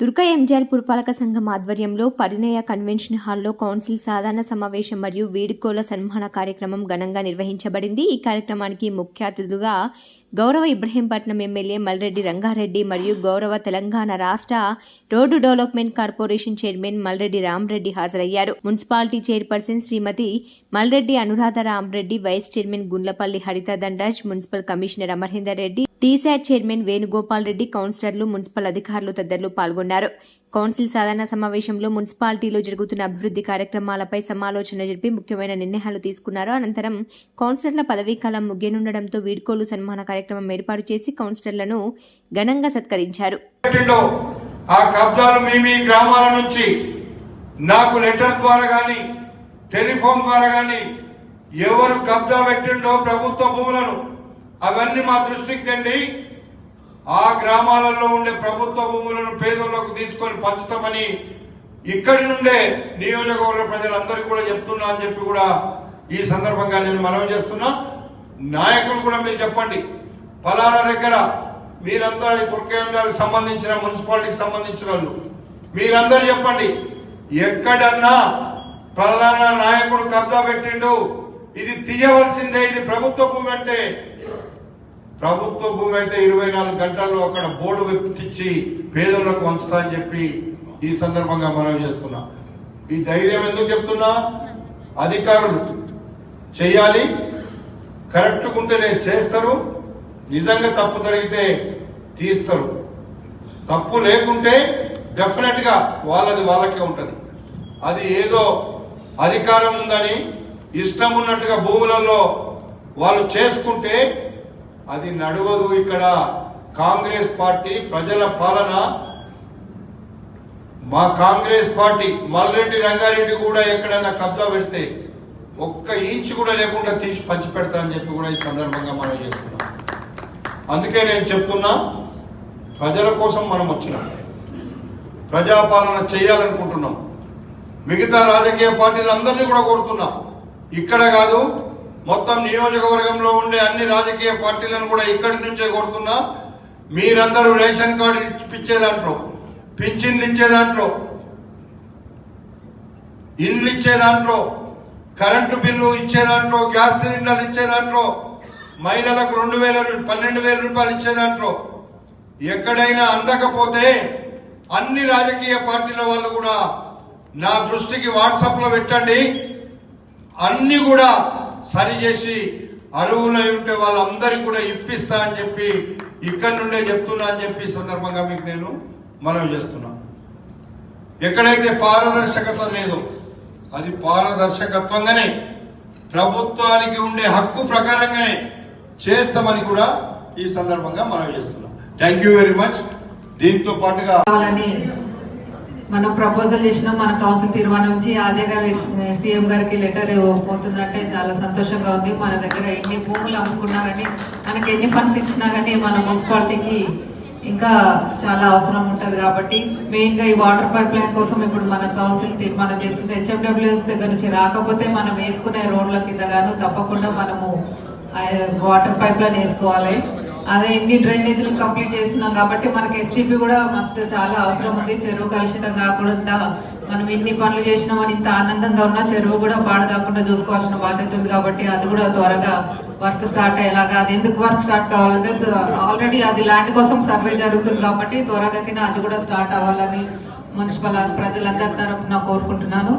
దుర్గ ఎంజీఆర్ పురపాలక సంఘం ఆధ్వర్యంలో పరిణయ కన్వెన్షన్ హాల్లో కౌన్సిల్ సాధారణ సమావేశం మరియు వీడుకోల సన్మాన కార్యక్రమం ఘనంగా నిర్వహించబడింది. ఈ కార్యక్రమానికి ముఖ్య అతిథులుగా గౌరవ ఇబ్రహీంపట్నం ఎమ్మెల్యే మల్రెడ్డి రంగారెడ్డి మరియు గౌరవ తెలంగాణ రాష్ట్ర road development corporation chairman Malreddy Ramareddy హాజరయ్యారు. Municipality chairperson Shrimati Malreddy Anuradha Ramareddy vice chairman Gundlapalli Haritha Dandaraj municipal commissioner Amarhinder Reddy TSAT chairman Venugopal Reddy కౌన్సిలర్లు మున్సిపల్ అధికారులు తదితరులు పాల్గొన్నారు. కౌన్సిల్ సాధారణ సమావేశంలో మున్సిపాలిటీలో జరుగుతున్న అభివృద్ధి కార్యక్రమాలపై సమాలోచన జరిపి ముఖ్యమైన నిర్ణయాలు తీసుకున్నారు. అనంతరం కౌన్సిలర్ల పదవీకాలం ముగియనుండడంతో వీడ్కోలు సన్మాన కార్యక్రమం ఏర్పాటు చేసి కౌన్సిలర్లను ఘనంగా సత్కరించారు. ఆ కబ్జాలు మీ మీ గ్రామాల నుంచి. నాకు లెటర్ ద్వారా కానీ టెలిఫోన్ ద్వారా కానీ ఎవరు కబ్జా పెట్టిండో ప్రభుత్వ భూములను అవన్నీ మా దృష్టికి తండి. ఆ గ్రామాలలో ఉండే ప్రభుత్వ భూములను పేదలకు తీసుకొని పంచుతామని ఇక్కడి నుండే నియోజకవర్గ ప్రజలందరికీ కూడా చెప్తున్నా అని చెప్పి కూడా ఈ సందర్భంగా నేను మనవి చేస్తున్నా. నాయకులు కూడా మీరు చెప్పండి. ఫలానా దగ్గర మీరంతా దుర్గేంద్రాలకు సంబంధించిన మున్సిపాలిటీకి సంబంధించిన వాళ్ళు. మీరందరూ చెప్పండి. ఎక్కడన్నా ఫలానా నాయకుడు కబ్జా పెట్టిండు. ఇది తీయవలసిందే ఇది ప్రభుత్వ భూమి అంటే. ప్రభుత్వ భూమి అయితే ఇరవై నాలుగు గంటల్లో అక్కడ బోర్డు వెప్పించి పేదలకు వంచుతా అని చెప్పి ఈ సందర్భంగా మనం చేస్తున్నా. ఈ ధైర్యం ఎందుకు చెప్తున్నా? అధికారులు చేయాలి కరెక్ట్ ఉంటేనే చేస్తారు. నిజంగా తప్పు జరిగితే తీస్తారు. తప్పు లేకుంటే డెఫినెట్గా వాళ్ళది వాళ్ళకే ఉంటది. అది ఏదో అధికారం ఉందని ఇష్టం ఉన్నట్టుగా భూములలో వాళ్ళు చేసుకుంటే అది నడవదు ఇక్కడ. కాంగ్రెస్ పార్టీ ప్రజల పాలన. మా కాంగ్రెస్ పార్టీ మల్రెడ్డి రంగారెడ్డి కూడా ఎక్కడైనా కబ్జా పెడితే ఒక్క ఇంచు కూడా లేకుండా తీసి పంచి పెడతా అని చెప్పి కూడా ఈ సందర్భంగా మనం చేస్తున్నాం అందుకే నేను చెప్తున్నా ప్రజల కోసం మనం వచ్చినాం. ప్రజాపాలన చేయాలనుకుంటున్నాం. మిగతా రాజకీయ పార్టీలందరినీ కూడా కోరుతున్నాం. ఇక్కడ కాదు మొత్తం నియోజకవర్గంలో ఉండే అన్ని రాజకీయ పార్టీలను కూడా ఇక్కడి నుంచే కోరుతున్నా. మీరందరూ రేషన్ కార్డు ఇచ్చే దాంట్లో పింఛన్లు ఇచ్చే దాంట్లో ఇండ్లు ఇచ్చే దాంట్లో కరెంటు బిల్లు ఇచ్చే దాంట్లో గ్యాస్ సిలిండర్లు ఇచ్చే దాంట్లో మహిళలకు రెండు వేల పన్నెండు వేల రూపాయలు ఇచ్చే దాంట్లో ఎక్కడైనా అందకపోతే అన్ని రాజకీయ పార్టీల వాళ్ళు కూడా నా దృష్టికి వాట్సాప్లో పెట్టండి. అన్ని కూడా సరి చేసి అరువులై ఉంటే వాళ్ళందరికీ కూడా ఇప్పిస్తా అని చెప్పి ఇక్కడి నుండే చెప్తున్నా అని చెప్పి సందర్భంగా మీకు నేను మనవి చేస్తున్నా. ఎక్కడైతే పారదర్శకత్వం లేదో అది పారదర్శకత్వంగానే ప్రభుత్వానికి ఉండే హక్కు ప్రకారంగానే చేస్తామని కూడా ఈ సందర్భంగా మనవి చేస్తున్నాం. థ్యాంక్ యూ వెరీ మచ్ దీంతో పాటుగా మనం ప్రపోజల్ చేసినాం మన కౌన్సిల్ తీర్మానం నుంచి అదే గారి సీఎం గారికి లెటర్ పోతుందంటే చాలా సంతోషంగా ఉంది. మన దగ్గర ఎన్ని భూములు అమ్ముకున్నా కానీ మనకి ఎన్ని ఫండ్స్ ఇచ్చినా కానీ మన మున్సిపాలిటీకి ఇంకా చాలా అవసరం ఉంటుంది కాబట్టి మెయిన్గా ఈ వాటర్ పైప్ లైన్ కోసం ఇప్పుడు మన కౌన్సిల్ తీర్మానం చేస్తుంది. హెచ్ఎండబ్ల్యూఎస్ దగ్గర నుంచి రాకపోతే మనం వేసుకునే రోడ్ల కింద గాను తప్పకుండా మనము వాటర్ పైప్ లైన్ వేసుకోవాలి. అదే ఎన్ని డ్రైనేజీలు కంప్లీట్ చేస్తున్నాం కాబట్టి మనకి ఎస్టీపీ కూడా మస్తు చాలా అవసరం ఉంది. చెరువు కలుషితం కాకుండా మనం ఇన్ని పనులు చేసినామని ఇంత ఆనందంగా ఉన్నా చెరువు కూడా పాడు కాకుండా చూసుకోవాల్సిన బాధ్యత ఉంది కాబట్టి అది కూడా త్వరగా వర్క్ స్టార్ట్ అయ్యేలాగా అది ఎందుకు వర్క్ స్టార్ట్ కావాలంటే ఆల్రెడీ అది ల్యాండ్ కోసం సర్వే జరుగుతుంది కాబట్టి త్వరగా అది కూడా స్టార్ట్ అవ్వాలని మున్సిపల్ ప్రజలందరి తరఫున కోరుకుంటున్నాను.